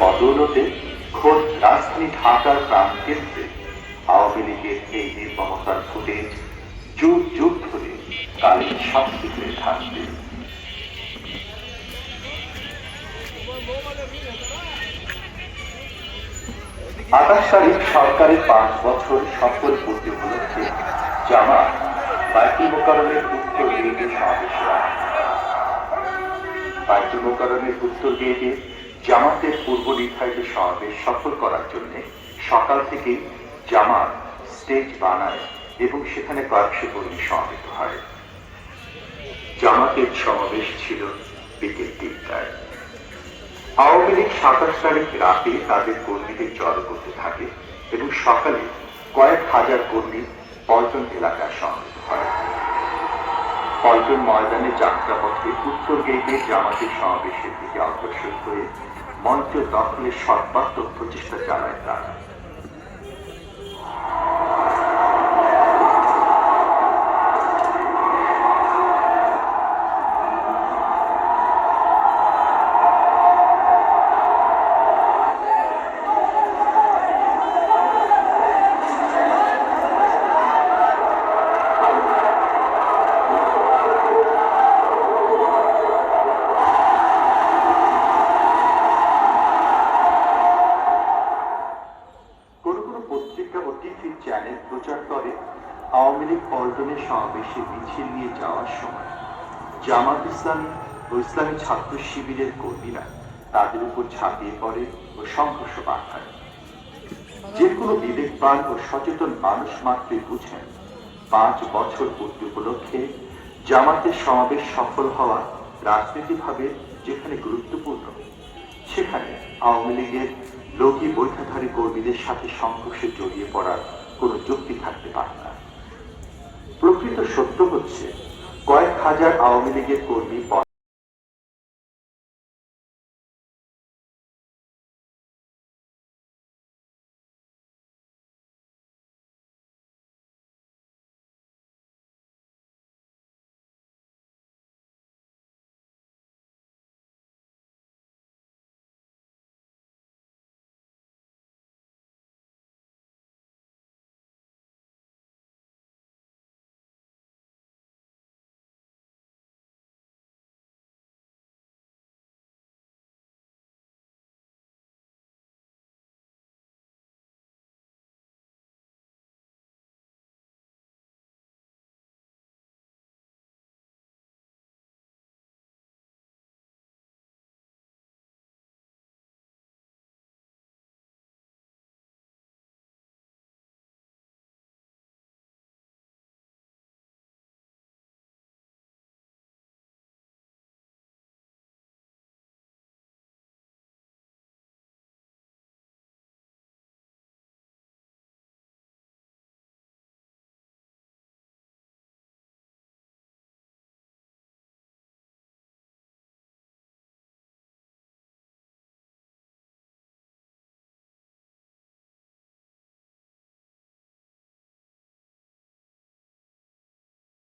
বদৌলতে খোদ রাজধানী ঢাকার প্রাণকেন্দ্রে আওয়ামী লীগের এই নির্মমতার ফুটেজ যুগ যুগ ধরে কালের সাক্ষী হয়ে থাকবে আঠাশ তারিখ সরকারের পাঁচ বছর সফল পূর্তি উপলক্ষে জামা বাইতুল মোকারমের উত্তর গেটে সমাবেশ। বাইতুল মোকারমের উত্তর গেটে জামাতের পূর্ব নির্ধারিত সমাবেশ সফল করার জন্য সকাল থেকে জামাত স্টেজ বানায় এবং সেখানে কয়েকশো কর্মী সমাবেত হয়। জামাতের সমাবেশ ছিল বিকেল তিনটায়। আওয়ামী লীগ সাতাশ তারিখ রাতে তাদের কর্মীদের জড়ো করতে থাকে এবং সকালে কয়েক হাজার কর্মী পল্টন এলাকায় সমবেত হয়। পল্টন ময়দানে যাত্রাপথে উত্তর গেটে জামাতের সমাবেশের দিকে অগ্রসর হয়ে মঞ্চ দখলের সর্বাত্মক প্রচেষ্টা চালায় তারা। আওয়ামী লীগ পল্টনের সমাবেশে মিছিল নিয়ে যাওয়ার সময় জামাত ইসলামী ও ইসলামী ছাত্র শিবিরের কর্মীরা তাদের উপর ঝাঁপিয়ে পড়ে ও সংঘর্ষ পাঠায় যে কোনো বিবেকবান ও সচেতন মানুষ মাত্রই বুঝেন, পাঁচ বছর পূর্তি উপলক্ষে জামাতের সমাবেশ সফল হওয়া রাজনীতিভাবে যেখানে গুরুত্বপূর্ণ, সেখানে আওয়ামী লীগের লোকী বৈঠাধারী কর্মীদের সাথে সংঘর্ষে জড়িয়ে পড়ার কোনো যুক্তি থাকতে পারে না। প্রকৃত সত্য হচ্ছে কয়েক হাজার আওয়ামী লীগের কর্মী